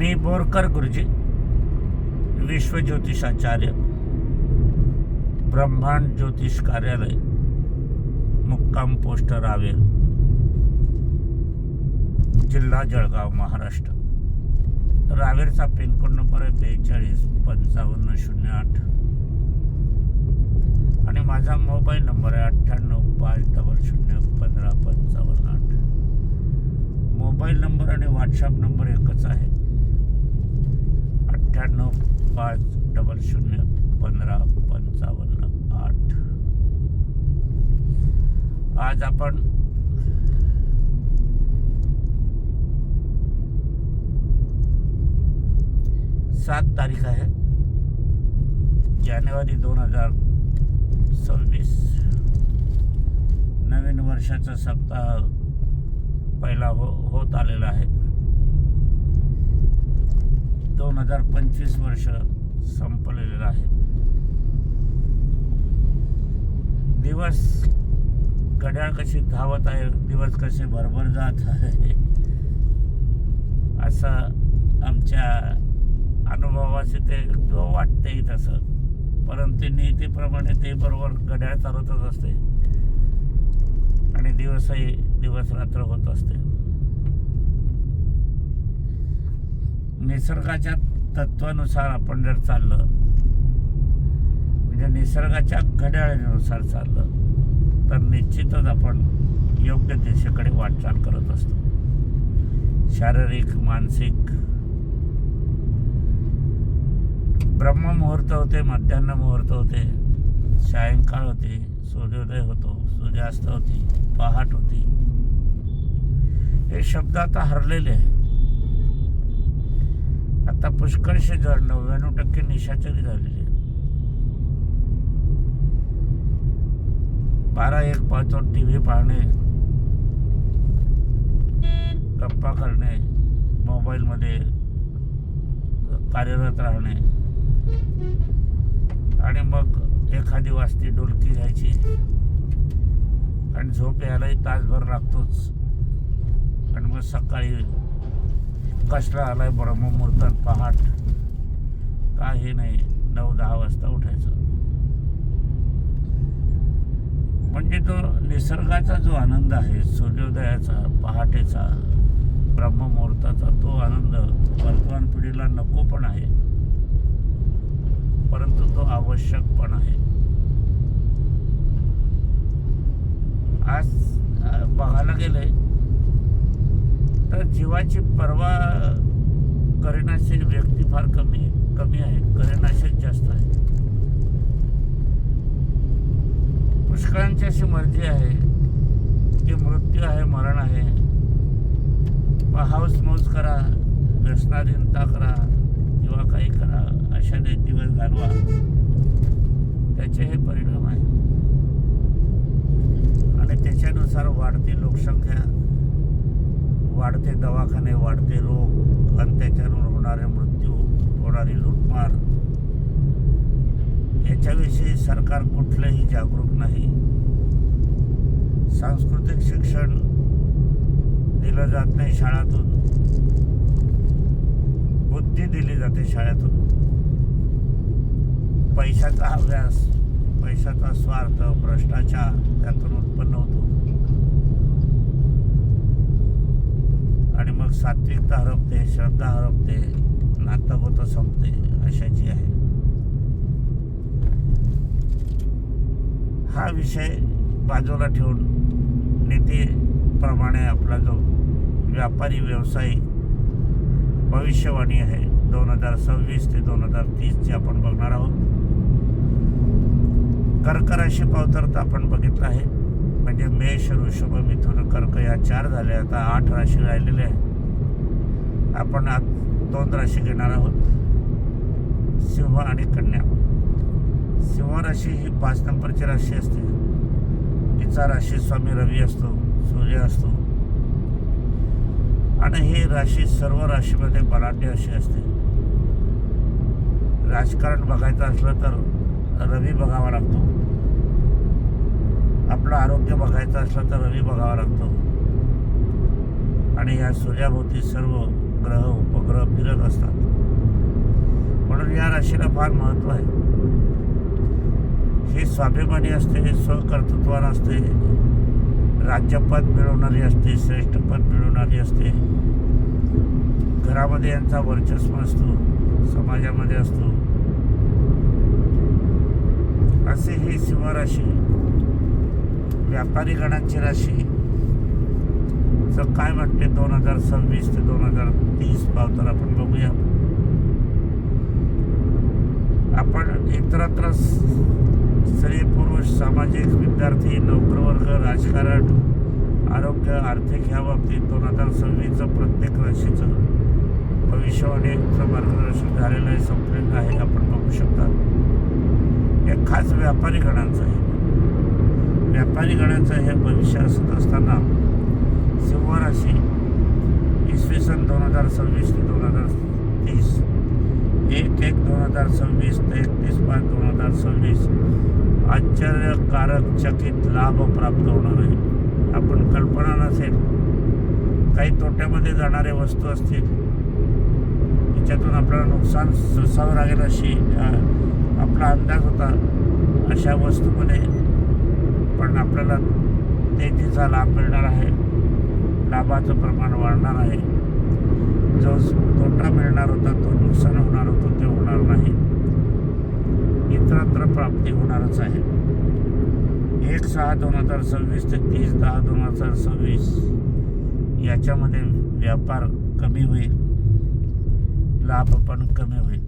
मी बोरकर गुरुजी विश्वज्योतिषाचार्य ब्रह्मांड ज्योतिष कार्यालय मुक्काम पोस्ट रावेर जिल्हा जळगाव महाराष्ट्र. रावेरचा पिनकोड नंबर आहे बेचाळीस पंचावन्न शून्य आठ. आणि माझा मोबाईल नंबर आहे अठ्ठ्याण्णव पाच डबल शून्य पंधरा पंचावन्न आठ. मोबाईल नंबर आणि व्हॉट्सअप नंबर एकच आहे. अठ्ठ्याण्णव पाच डबल शून्य पंधरा पंचावन्न आठ. आज आपण सात तारीख आहे जानेवारी दोन हजार सव्वीस. नवीन वर्षाचा सप्ताह पहिला हो होत आलेला आहे. दोन हजार पंचवीस वर्ष संपलेलं आहे. दिवस घड्याळ कशी धावत आहे दिवस कसे भरभर जात आहे असं आमच्या अनुभवाचे ते वाटते तसं. परंतु नियतीप्रमाणे ते बरोबर घड्याळ चालतच असते. आणि दिवसही दिवस रात्र होत असते. निसर्गाच्या तत्वानुसार आपण जर चाललं म्हणजे निसर्गाच्या घड्याळीनुसार चाललं तर निश्चितच आपण योग्य दिशेकडे वाटचाल करत असतो. शारीरिक मानसिक ब्रह्ममुहूर्त होते मध्यान्ह मुहूर्त होते सायंकाळ होते सूर्योदय होतो सूर्यास्त होती पहाट होती. हे शब्द आता हरलेले आहे आता पुष्कळशे जण नव्याण्णव टक्के निशाचरी झालेली बारा एक पाहतो टी व्ही पाहणे गप्पा करणे मोबाईलमध्ये कार्यरत राहणे. आणि मग एखादी वाजती डोलकी घ्यायची. आणि झोप यायलाही तासभर लागतोच. आणि मग सकाळी कसला आलाय ब्रह्ममुहूर्तात पहाट. काही नाही नऊ दहा वाजता उठायचं. म्हणजे तो निसर्गाचा जो आनंद आहे सूर्योदयाचा पहाटेचा ब्रह्ममुहूर्ताचा तो आनंद वर्तमान पिढीला नको पण आहे. परंतु तो आवश्यक पण आहे. आज बघायला गेले जीवाची पर्वा करेनाशी व्यक्ती फार कमी कमी आहे. करेनाशीच जास्त आहे. पुष्कळांची अशी मर्जी आहे की मृत्यू आहे मरण आहे. मग हाऊस मौज करा व्यसनाधीनता करा किंवा काही करा अशाने दिवस घालवा. त्याचे हे परिणाम आहे. आणि त्याच्यानुसार वाढती लोकसंख्या वाढते दवाखाने वाढते रोग आणि त्याच्यावर होणारे मृत्यू होणारी लूटमार. याच्याविषयी सरकार कुठलंही जागरूक नाही. सांस्कृतिक शिक्षण दिलं जात नाही शाळातून. बुद्धी दिली जाते शाळेतून. पैशाचा अभ्यास पैशाचा स्वार्थ भ्रष्टाचार त्यातून उत्पन्न होतो. आणि मग सात्विकता हरपते श्रद्धा हरपते नातं होतं संपते अशाची आहे. हा विषय बाजूला ठेवून नीतीप्रमाणे आपला जो व्यापारी व्यवसायिक भविष्यवाणी आहे दोन हजार सव्वीस ते दोन हजार तीसची आपण बघणार आहोत. कर्क राशी पावतर आपण बघितलं आहे. म्हणजे ऋषभ मिथुन कर्क या चार झाले आता आठ राशी राहिलेले आहे. आपण आज दोन राशी घेणार आहोत. सिंह आणि कन्या. सिंह राशी ही पाच नंबरची राशी असते. हिचा राशी स्वामी रवी असतो सूर्य असतो. आणि ही राशी सर्व राशीमध्ये बलाढ्य अशी असते. राजकारण बघायचं असलं तर रवी बघावा लागतो. आपलं आरोग्य बघायचं असलं तर रवी बघावा लागतो. आणि या सूर्याभोवती सर्व ग्रह उपग्रह फिरत असतात. म्हणून या राशीला फार महत्त्व आहे. ही स्वाभिमानी असते हे स्वकर्तृत्वान असते राज्यपद मिळवणारी असते श्रेष्ठपद मिळवणारी असते. घरामध्ये यांचा वर्चस्व असतो समाजामध्ये असतो. असे ही सिंहराशी व्यापारी गणांची राशी. चं काय म्हणते दोन हजार सव्वीस ते दोन हजार तीस पावतर आपण बघूया. आपण इतरत्र स्त्री पुरुष सामाजिक विद्यार्थी नोकरवर्ग राजकारण आरोग्य आर्थिक ह्या बाबतीत दोन हजार सव्वीसचं प्रत्येक राशीचं भविष्यवाणीचं मार्गदर्शन झालेलं आहे संपलेलं आहे. आपण बघू शकता. हे खास व्यापारी गणांचं आहे. व्यापारी गणाचं हे भविष्य असत असताना सिंह राशी इसवी सन दोन हजार सव्वीस ते दोन हजार तीस एक एक दोन हजार सव्वीस ते एकतीस पाच दोन हजार सव्वीस आश्चर्यकारक चकित लाभ प्राप्त होणार आहे. आपण कल्पना नसेल काही तोट्यामध्ये जाणारे वस्तू असतील याच्यातून आपल्याला नुकसान सोसावं लागेल अशी आपला अंदाज होता अशा वस्तूमध्ये कारण आपल्याला तेजीचा लाभ मिळणार आहे. लाभाचं प्रमाण वाढणार आहे. जो तोटा मिळणार होता तो नुकसान होणार होतं ते होणार नाही. इतरत्र प्राप्ती होणारच आहे. एक सहा दोन हजार सव्वीस ते तीस दहा दोन हजार सव्वीस याच्यामध्ये व्यापार कमी होईल. लाभ पण कमी होईल.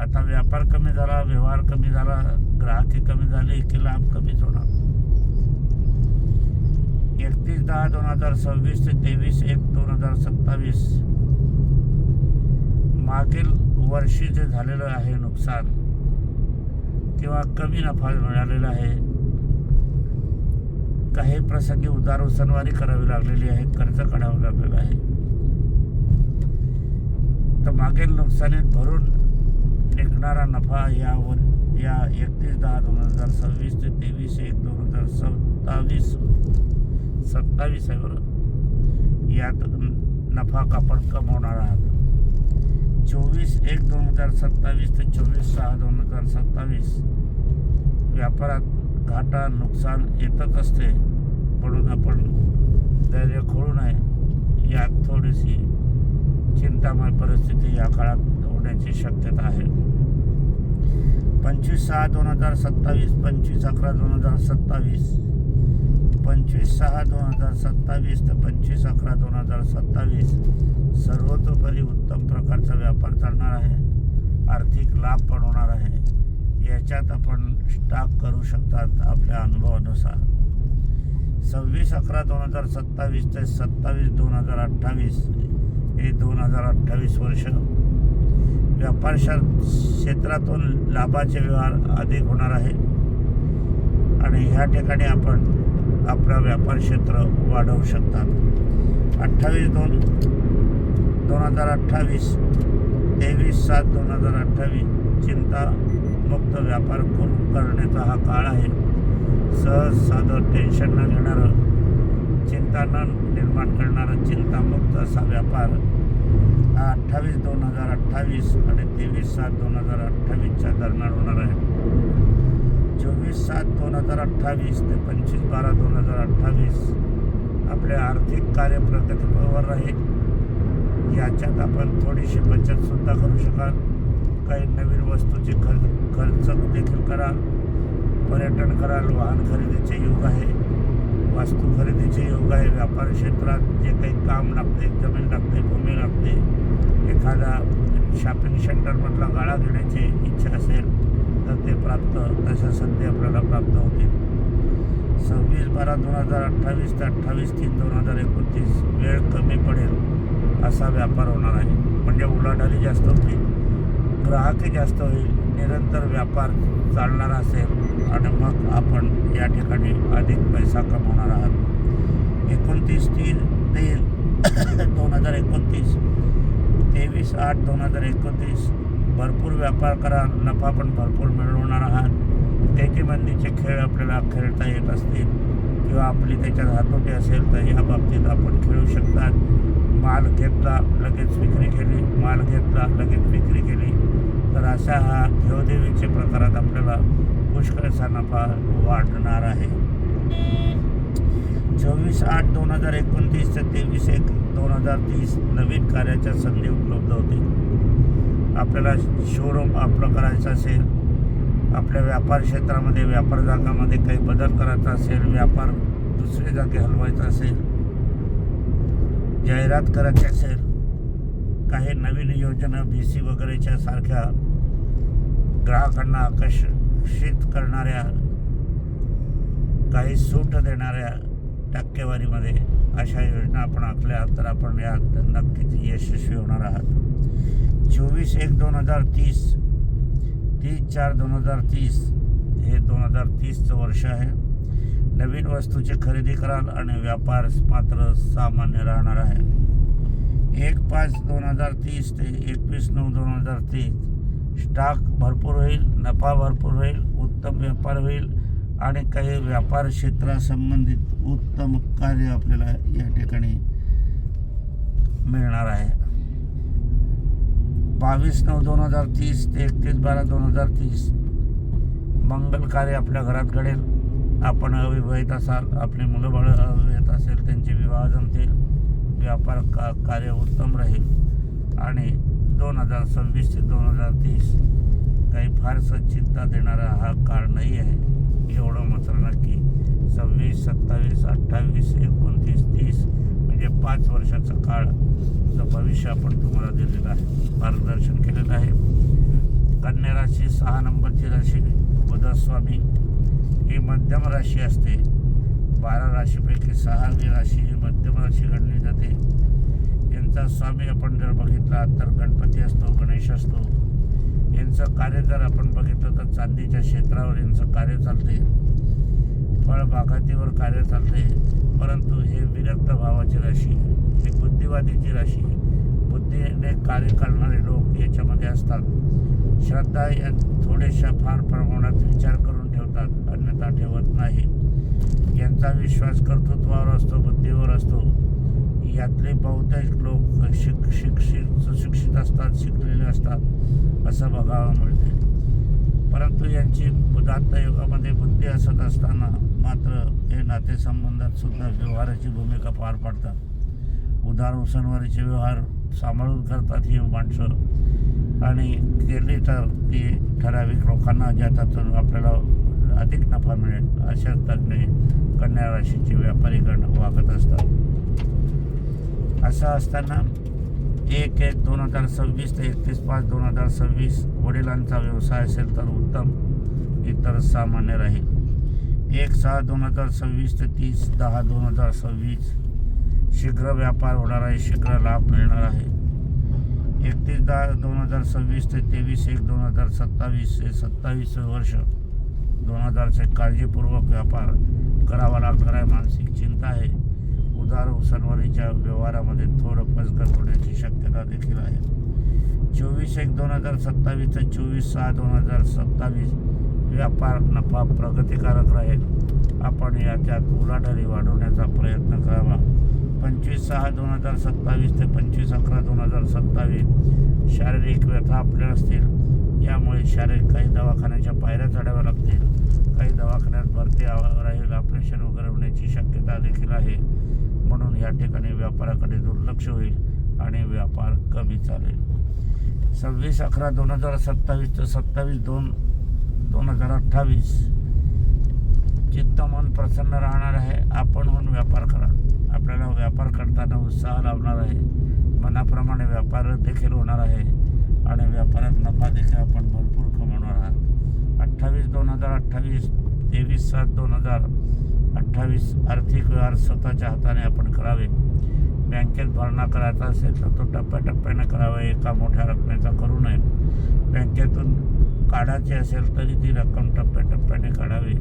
आता व्यापार कमी झाला व्यवहार कमी झाला ग्राहकी कमी झाले की लाभ कमीच होणार. एकतीस दहा दोन हजार सव्वीस ते तेवीस एक दोन हजार सत्तावीस. मागील वर्षी जे झालेलं आहे नुकसान किंवा कमी नफा मिळालेला आहे काही प्रसंगी उदार उसनवारी करावी लागलेली आहे कर्ज काढावं लागलेलं आहे. तर मागील नुकसानीत भरून निघणारा नफा यावर या एकतीस दहा दोन हजार सव्वीस ते तेवीस एक दोन हजार सत्तावीस सत्तावीस आहे यात नफा आपण कमवणार आहात. चोवीस एक दोन हजार सत्तावीस ते चोवीस सहा दोन हजार सत्तावीस. व्यापारात घाटा नुकसान येतच असते. म्हणून आपण धैर्य खोळू नये. यात थोडीशी चिंतामय परिस्थिती या काळात होण्याची शक्यता आहे. पंचवीस सहा दोन हजार सत्तावीस पंचवीस अकरा दोन हजार सत्तावीस. पंचवीस सहा दोन हजार सत्तावीस ते पंचवीस अकरा दोन हजार सत्तावीस सर्वतोपरी उत्तम प्रकारचा व्यापार चालणार आहे. आर्थिक लाभ पण होणार आहे. याच्यात आपण स्टॉक करू शकतात आपल्या अनुभवानुसार. सव्वीस अकरा दोन हजार सत्तावीस ते सत्तावीस दोन हजार अठ्ठावीस हे दोन हजार अठ्ठावीस वर्ष व्यापार क्षेत्रातून लाभाचे व्यवहार अधिक होणार आहे. आणि ह्या ठिकाणी आपण आपलं व्यापार क्षेत्र वाढवू शकतात. अठ्ठावीस दोन दोन हजार अठ्ठावीस तेवीस सात दोन हजार अठ्ठावीस चिंता मुक्त व्यापार करून करण्याचा हा काळ आहे. सहज साधं टेन्शन न घेणारं चिंता न निर्माण करणारं चिंतामुक्त असा व्यापार हा अठ्ठावीस दोन हजार अठ्ठावीस आणि तेवीस सात दोन हजार अठ्ठावीसच्या दरम्यान होणार आहे. चोवीस सात दोन हजार अठ्ठावीस ते पंचवीस बारा दोन हजार अठ्ठावीस आपल्या आर्थिक कार्य प्रगतीवर राहील. याच्यात आपण थोडीशी बचतसुद्धा करू शकाल. काही नवीन वस्तूची खर्च खर्च देखील कराल पर्यटन कराल वाहन खरेदीचे योग आहे. वास्तू खरेदीचे योग आहे. व्यापार क्षेत्रात जे काही काम लागते जमीन लागते भूमी लागते एखादा शॉपिंग सेंटरमधला गाळा घेण्याची इच्छा असेल तर ते प्राप्त तशा संधी आपल्याला प्राप्त होतील. सव्वीस बारा दोन हजार अठ्ठावीस ते अठ्ठावीस तीन दोन हजार एकोणतीस वेळ कमी पडेल असा व्यापार होणार आहे. म्हणजे उलाढाली जास्त होईल ग्राहकही जास्त होईल निरंतर व्यापार चालणार असेल आणि मग आपण या ठिकाणी अधिक पैसा कमवणार आहात. एकोणतीस तीन तीन दोन हजार एकोणतीस तेवीस आठ दोन हजार एकोणतीस भरपूर व्यापार करा नफा पण भरपूर मिळवणार आहात. त्याच्यामधीचे खेळ आपल्याला खेळता येत असतील किंवा आपली त्याच्यात हातोटी असेल तर या बाबतीत आपण खेळू शकतात. माल घेतला लगेच विक्री केली. माल घेतला लगेच विक्री केली. तर अशा हा देवदेवीच्या प्रकारात आपल्याला पुष्कळचा नफा वाढणार आहे. चोवीस आठ दोन हजार एकोणतीस ते तेवीस एक दोन हजार तीस नवीन कार्याच्या संधी उपलब्ध होतील. आपल्याला शोरूम आपलं करायचं असेल आपल्या व्यापार क्षेत्रामध्ये व्यापार जागामध्ये काही बदल करायचा असेल व्यापार दुसऱ्या जागी हलवायचा असेल जाहिरात करायची असेल काही नवीन योजना बी सी वगैरेच्या सारख्या ग्राहकांना आकर्षित करणाऱ्या काही सूट देणाऱ्या टक्केवारीमध्ये अशा योजना आपण आखल्या तर आपण यात नक्कीच यशस्वी होणार आहात. चोवीस एक दोन हजार तीस तीस चार दोन हजार तीस हे दोन हजार तीसचं वर्ष आहे. नवीन वस्तूची खरेदी कराल आणि व्यापार मात्र सामान्य राहणार आहे. एक पाच दोन हजार तीस ते एकवीस नऊ दोन हजार तीस. स्टॉक भरपूर होईल नफा भरपूर होईल उत्तम व्यापार होईल आणि काही व्यापार क्षेत्रासंबंधित उत्तम कार्य आपल्याला या ठिकाणी मिळणार आहे. बावीस नऊ दोन हजार तीस ते एकतीस बारा दोन हजार तीस. मंगल कार्य आपल्या घरात घडेल. आपण अविवाहित असाल आपली मुलं बाळ अविवाहित असेल त्यांचे विवाह जमतील. व्यापार का कार्य उत्तम राहील. आणि दोन हजार सव्वीस ते दोन हजार तीस काही फारसं चिंता देणारा हा काळ नाही आहे. एवढं मात्र नक्की. सव्वीस सत्तावीस अठ्ठावीस एकोणतीस तीस म्हणजे पाच वर्षाचा काळ. भविष्य आपण तुम्हाला दिलेलं आहे. मार्गदर्शन केलेलं आहे. कन्या राशी सहा नंबरची राशी बुधस्वामी. ही मध्यम राशी असते. बारा राशीपैकी सहावी राशी ही मध्यम राशी गणली जाते. यांचा स्वामी आपण जर बघितला तर गणपती असतो गणेश असतो. यांचं कार्य जर आपण बघितलं तर चांदीच्या क्षेत्रावर यांचं कार्य चालते. फळबागातीवर कार्य चालते. परंतु हे विरक्त भावाची राशी आहे ही बुद्धिवादीची राशी. बुद्धीने कार्य करणारे लोक याच्यामध्ये असतात. श्रद्धा या थोड्याशा फार प्रमाणात विचार करून ठेवतात अन्यथा ठेवत नाही. यांचा विश्वास कर्तृत्वावर असतो बुद्धीवर असतो. यातले बहुतेक लोक शिक शिक्षित सुशिक्षित असतात शिकलेले असतात असं बघावं मिळते. परंतु यांची उदात्त युगामध्ये बुद्धी असत असताना मात्र हे नातेसंबंधात सुद्धा व्यवहाराची भूमिका पार पाडतात. उदार उसनवारीचे व्यवहार सांभाळून करतात ही माणसं. आणि केली तर ती ठराविक लोकांना ज्याच्यातून आपल्याला अधिक नफा मिळेल अशा तज्ञ कन्या राशीचे व्यापारीकरण वागत असतात. असं असताना एक एक दोन हजार सव्वीस ते एकतीस पाच दोन हजार सव्वीस वडिलांचा व्यवसाय असेल तर उत्तम इतर सामान्य राहील. एक सहा दोन हजार सव्वीस ते तीस दहा दोन हजार सव्वीस शीघ्र व्यापार होणार आहे शीघ्र लाभ मिळणार आहे. एकतीस दहा दोन हजार सव्वीस ते तेवीस एक दोन हजार सत्तावीस हे सत्तावीस वर्ष दोन हजारचे काळजीपूर्वक व्यापार करावा लागणार आहे. मानसिक चिंता आहे. उदार उसनवारीच्या व्यवहारामध्ये थोडं फसगत होण्याची शक्यता देखील आहे. चोवीस एक दोन हजार सत्तावीस ते चोवीस सहा दोन हजार सत्तावीस व्यापार नफा प्रगतिकारक राहील. आपण याच्यात उलाढाली वाढवण्याचा प्रयत्न करावा. पंचवीस सहा दोन हजार सत्तावीस ते पंचवीस अकरा दोन हजार सत्तावीस. शारीरिक व्यथा आपल्या असतील. यामुळे शारीरिक काही दवाखान्याच्या पायऱ्या चढाव्या लागतील. काही दवाखान्यात भरती राहील. ऑपरेशन वगैरे होण्याची शक्यता देखील आहे. म्हणून या ठिकाणी व्यापाराकडे दुर्लक्ष होईल आणि व्यापार कमी चालेल. सव्वीस अकरा दोन हजार सत्तावीस ते सत्तावीस दोन दोन हजार अठ्ठावीस. चित्त मन प्रसन्न राहणार आहे. आपण म्हणून व्यापार करा. आपल्याला व्यापार करताना उत्साह लावणार आहे. मनाप्रमाणे व्यापार देखील होणार आहे. आणि व्यापारात नफा देखील आपण भरपूर कमवणार आहात. अठ्ठावीस दोन हजार अठ्ठावीस तेवीस सात दोन हजार अठ्ठावीस आर्थिक व्यवहार स्वतःच्या हाताने आपण करावे. बँकेत भरणा करायचा असेल तर तो टप्प्याटप्प्याने करावा. एका मोठ्या रकमेचा करू नये. बँकेतून काढायची असेल तरी ती रक्कम टप्प्याटप्प्याने काढावी.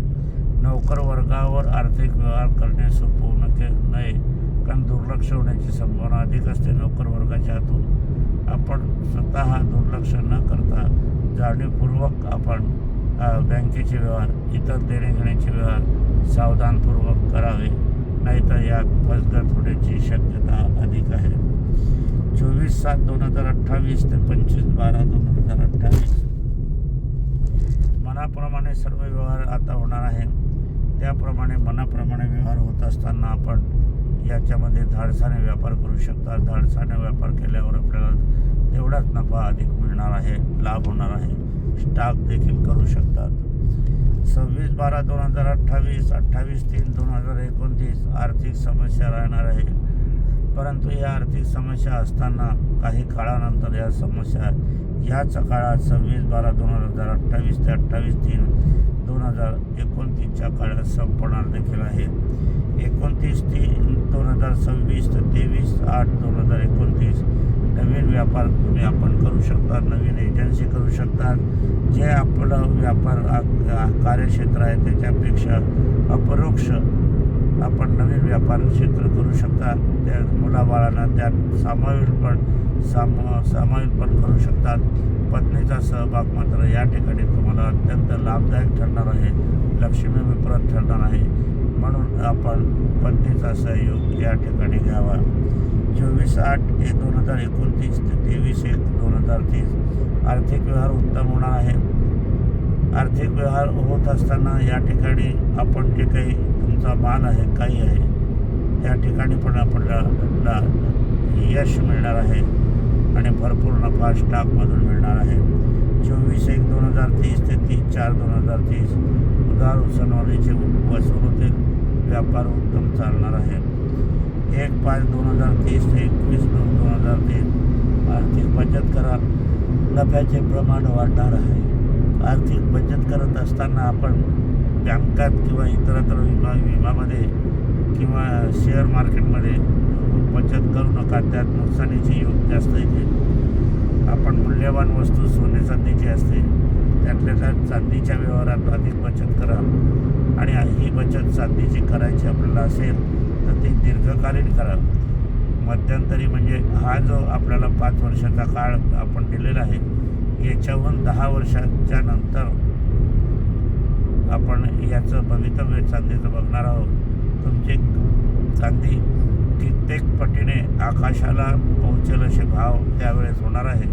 नोकर वर्गावर आर्थिक व्यवहार करणे सोपे दुर्लक्ष होण्याची संभावना अधिक असते नोकर वर्गाच्या हातून. आपण स्वतः दुर्लक्ष न करता जाणीवपूर्वक आपण बँकेचे व्यवहार इतर देणेघेण्याचे व्यवहार सावधानपूर्वक करावे नाहीतर यात फसगत होण्याची शक्यता अधिक आहे. चोवीस सात दोन हजार अठ्ठावीस ते पंचवीस बारा दोन हजार अठ्ठावीस. मनाप्रमाणे सर्व व्यवहार आता होणार आहे त्याप्रमाणे मनाप्रमाणे व्यवहार होत असताना आपण याच्यामध्ये धाडसाने व्यापार करू शकता धाडसाने व्यापार केल्यावर आपल्याला तेवढाच नफा अधिक मिळणार आहे लाभ होणार आहे. स्टॉक देखील करू शकतात. सव्वीस बारा दोन हजार अठ्ठावीस अठ्ठावीस तीन दोन हजार एकोणतीस आर्थिक समस्या राहणार आहे. परंतु या आर्थिक समस्या असताना काही काळानंतर या समस्या याच काळात सव्वीस बारा दोन हजार अठ्ठावीस ते अठ्ठावीस तीन दोन हजार एकोणतीसच्या काळात संपणार देखील आहे. एकोणतीस तीन दोन हजार सव्वीस ते तेवीस आठ दोन हजार एकोणतीस. नवीन व्यापार तुम्ही आपण करू शकता नवीन एजन्सी करू शकता. जे आपलं व्यापार कार्यक्षेत्र आहे त्याच्यापेक्षा अपरोक्ष आपण नवीन व्यापार क्षेत्र करू शकता. त्या मुलाबाळांना त्यात सामावेल पण साम सामावेल पण करू शकतात. पत्नीचा सहभाग मात्र या ठिकाणी तुम्हाला अत्यंत लाभदायक ठरणार आहे. लक्ष्मी विप्रत ठरणार आहे. म्हणून आपण पत्नीचा सहयोग या ठिकाणी घ्यावा. चोवीस आठ एक दोन हजार एकोणतीस ते तेवीस एक दोन हजार तीस. आर्थिक व्यवहार उत्तम होणार आहे. आर्थिक व्यवहार होत असताना या ठिकाणी आपण जे काही तुमचा मान आहे काही आहे त्या ठिकाणी पण आपल्याला यश मिळणार आहे. आणि भरपूर नफा स्टॉकमधून मिळणार आहे. चोवीस एक दोन हजार तीस ते तीस चार दोन हजार तीस. उधार उसनवारीचे वसूल होतील व्यापार उत्तम चालणार आहे. एक पाच दोन हजार तीस एकवीस दोन दोन हजार तीस आर्थिक बचत करा. नफ्याचे प्रमाण वाढणार आहे. आर्थिक बचत करत असताना आपण बँकात किंवा इतरत्र विमा विमामध्ये किंवा शेअर मार्केटमध्ये बचत करू नका. त्यात नुकसानीचे योग जास्त येते आपण मूल्यवान वस्तू सोने चांदीची असते. त्यातल्या त्यात चांदीच्या व्यवहारात अधिक बचत करा. आणि ही बचत चांदीची करायची आपल्याला असेल तर ती दीर्घकालीन करा. मध्यंतरी म्हणजे हा जो आपल्याला पाच वर्षाचा काळ आपण दिलेला आहे याच्याहून दहा वर्षाच्या नंतर आपण याचं भवितव्य चांदीचं बघणार आहोत. तुमची चांदी कित्येक पटीने आकाशाला पोहोचेल असे भाव त्यावेळेस होणार आहे.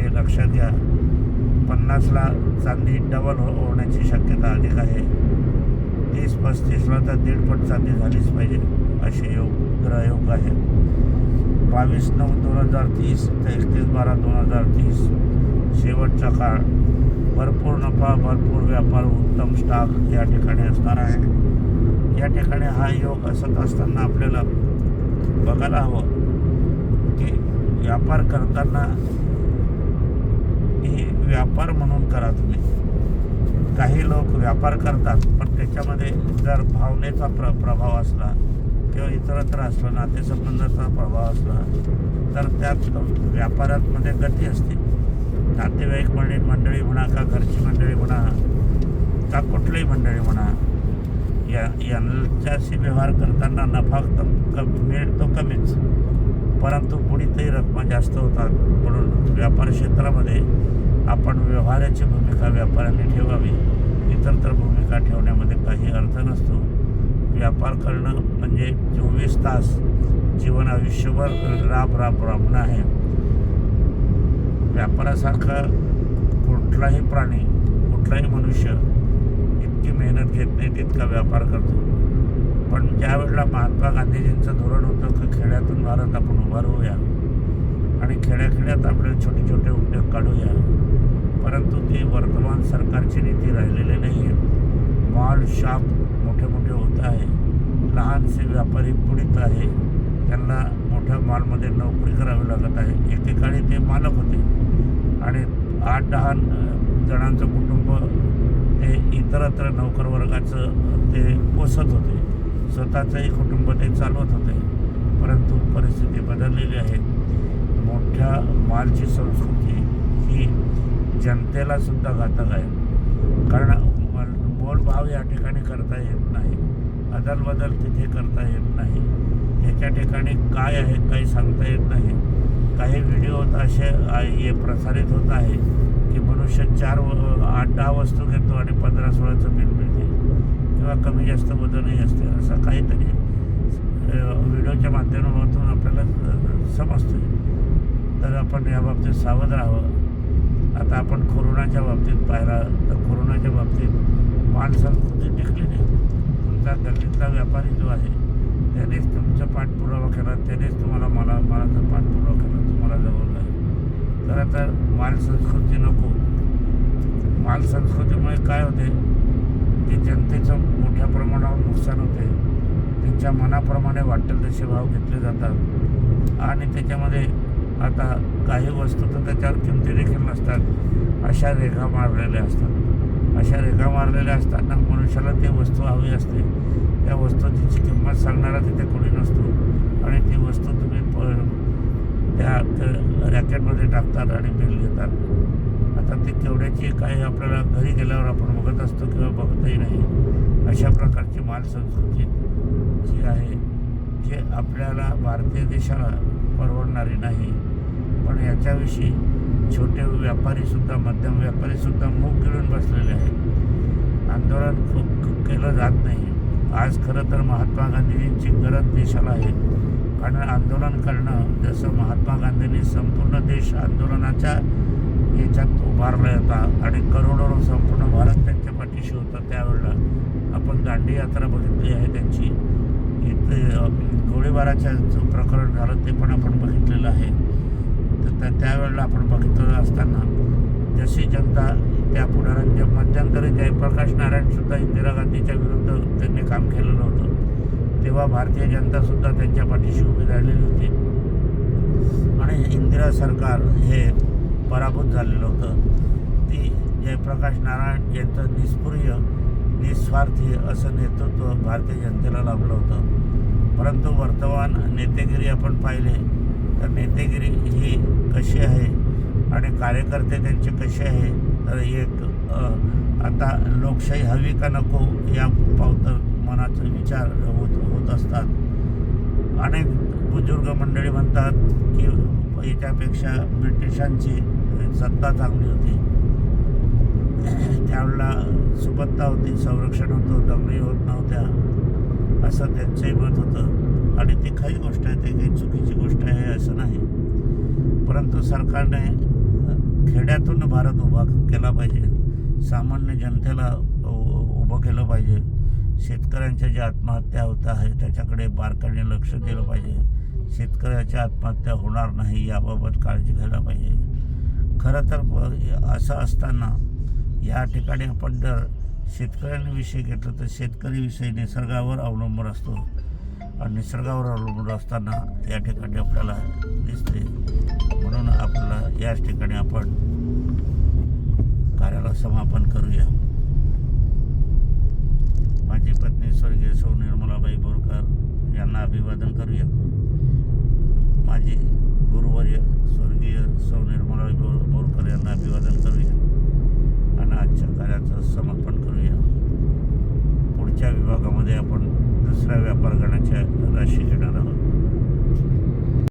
हे लक्षात घ्या. पन्नासला चांदी डबल हो होण्याची शक्यता अधिक आहे. तीस पस्तीसला तर दीडपट चांदी झालीच पाहिजे असे योग ग्रहयोग आहे. बावीस नऊ दोन हजार तीस ते एकतीस बारा दोन हजार तीस शेवटचा काळ. भरपूर नफा भरपूर व्यापार उत्तम स्टॉक या ठिकाणी असणार आहे. या ठिकाणी हा योग असत असताना आपल्याला बघायला हवं की व्यापार करताना ही व्यापार म्हणून करा तुम्ही. काही लोक व्यापार करतात पण त्याच्यामध्ये जर भावनेचा प्र प्रभाव असला किंवा इतरत्र असला नातेसंबंधाचा प्रभाव असला तर त्यात व्यापारामध्ये गती असते. नातेवाईक मंडळी मंडळी म्हणा का घरची मंडळी म्हणा का कुठलीही मंडळी म्हणा या यांच्याशी व्यवहार करताना नफा कमी कम मिळतो कमीच. परंतु बुडीतही रकमा जास्त होतात. म्हणून व्यापार क्षेत्रामध्ये आपण व्यवहाराची भूमिका व्यापाराने ठेवावी. इतर तर भूमिका ठेवण्यामध्ये काही अर्थ नसतो. व्यापार करणं म्हणजे चोवीस तास जीवन आयुष्यभर राब राब राबणं आहे व्यापारासारखा कुठलाही प्राणी कुठलाही मनुष्य इतकी मेहनत घेत नाही तितका व्यापार करतो. पण ज्यावेळेला महात्मा गांधीजींचं धोरण होतं की खेड्यातून भारत आपण उभारूया आणि खेड्याखेड्यात आपले छोटे छोटे उद्योग काढूया परंतु ते वर्तमान सरकारची नीती राहिलेली नाही आहे मॉल शॉप मोठे मोठे होत आहे. लहानसे व्यापारी पुढीत आहे. त्यांना मोठ्या मॉलमध्ये नोकरी करावी लागत आहे. एकेकाळी ते मालक होते. आणि आठ दहा जणांचं कुटुंब ते इतरत्र नोकर वर्गाचं ते पोसत होते. स्वतःचंही कुटुंब ते चालवत होते. परंतु परिस्थिती बदललेली आहे. मोठ्या मालची संस्कृती ही जनतेला सुद्धा घातक आहे. कारण मोल- मोलभाव या ठिकाणी करता येत नाही. अदलबदल तिथे करता येत नाही. त्याच्या ठिकाणी काय आहे काही सांगता येत नाही. काही व्हिडिओ असे हे प्रसारित होत आहे की मनुष्य चार व- आठ दहा वस्तू घेतो आणि पंधरा सोळाचं बिल मिळते. किंवा कमी जास्त वजनही असते. असं काहीतरी व्हिडिओच्या माध्यमातून आपल्याला समजतो समजतं तर आपण याबाबतीत सावध राहावं. आता आपण कोरोनाच्या बाबतीत पाहिला तर कोरोनाच्या बाबतीत माल संस्कृती टिकली नाही. तुमचा गल्लीतला व्यापारी जो आहे त्यानेच तुमचा पाठपुरावा केला त्यानेच तुम्हाला मला मालाचा पाठपुरावा केला तुम्हाला जवळ आहे तर आता माल संस्कृती नको. माल संस्कृतीमुळे काय होते की जनतेचं मोठ्या प्रमाणावर नुकसान होते. त्यांच्या मनाप्रमाणे वाटेल तसे भाव घेतले जातात. आणि त्याच्यामध्ये आता काही वस्तू तर त्याच्यावर किमती देखील नसतात. अशा रेखा मारलेल्या असतात. अशा रेखा मारलेल्या असताना मनुष्याला ते वस्तू हवी असते. त्या वस्तूची किंमत सांगणारा तिथे कोणी नसतो. आणि ती वस्तू तुम्ही प त्या त्या रॅकेटमध्ये टाकतात आणि बिल घेतात. आता ते केवढ्याची काही आपल्याला घरी गेल्यावर आपण बघत असतो किंवा बघतही नाही. अशा प्रकारची माल संस्कृती जी आहे जे आपल्याला भारतीय देशाला परवडणारी नाही. पण याच्याविषयी छोटे व्यापारीसुद्धा मध्यम व्यापारीसुद्धा मूग गिळून बसलेले आहेत. आंदोलन खूप केलं जात नाही. आज खरं तर महात्मा गांधीजींची गरज देशाला आहे. कारण आंदोलन करणं जसं महात्मा गांधींनी संपूर्ण देश आंदोलनाच्या याच्यात उभारला होता आणि करोडो संपूर्ण भारत त्यांच्या पाठीशी होता त्यावेळेला. आपण दांडी यात्रा बघितली आहे त्यांची. इथे अ, गोळीबाराच्या जो प्रकरण झालं ते पण आपण बघितलेलं आहे. तर त्या त्यावेळेला आपण बघितलं असताना जशी जनता त्या पुढाऱ्यांच्या मध्यंतरी जयप्रकाश नारायणसुद्धा इंदिरा गांधीच्या विरुद्ध त्यांनी काम केलेलं होतं तेव्हा भारतीय जनतासुद्धा त्यांच्या पाठीशी उभी राहिलेली होती. आणि इंदिरा सरकार हे पराभूत झालेलं होतं. ती जयप्रकाश नारायण यांचं निष्प्रिय निस्वार्थी असं नेतृत्व भारतीय जनतेला लाभलं होतं. परंतु वर्तमान नेतेगिरी आपण पाहिले तर नेतेगिरी ही कशी आहे आणि कार्यकर्ते त्यांचे कसे आहे तर एक आता लोकशाही हवी का नको या पावतर मनाचे विचार होत होत असतात. अनेक बुजुर्ग मंडळी म्हणतात की याच्यापेक्षा ब्रिटिशांची सत्ता चांगली होती. त्यावेळेला सुबत्ता होती संरक्षण होतं दंगली होत नव्हत्या. असं त्यांचंही मत होतं. आणि ती काही गोष्ट आहे ते काही चुकीची गोष्ट आहे असं नाही. परंतु सरकारने खेड्यातून भारत उभा केला पाहिजे. सामान्य जनतेला उ- उभं केलं पाहिजे. शेतकऱ्यांच्या ज्या आत्महत्या होत आहे त्याच्याकडे बारकाईने लक्ष दिलं पाहिजे. शेतकऱ्याच्या आत्महत्या होणार नाही याबाबत काळजी घ्यायला पाहिजे. खरं तर असं असताना या ठिकाणी आपण जर शेतकऱ्यांविषयी घेतलं तर शेतकरीविषयी निसर्गावर अवलंबून असतो. आणि निसर्गावर अवलंबून असताना या ठिकाणी आपल्याला दिसते. म्हणून आपल्याला याच ठिकाणी आपण कार्याला समापन करूया. माझी पत्नी स्वर्गीय सौ निर्मलाबाई बोरकर यांना अभिवादन करूया. माझी गुरुवर्य स्वर्गीय सौ निर्मलाबाई बोर बोरकर यांना अभिवादन करूया. आणि आजच्या कार्याचं समर्पण करूया. पुढच्या विभागामध्ये आपण दुसऱ्या व्यापार गणाच्या राशी घेणार आहोत.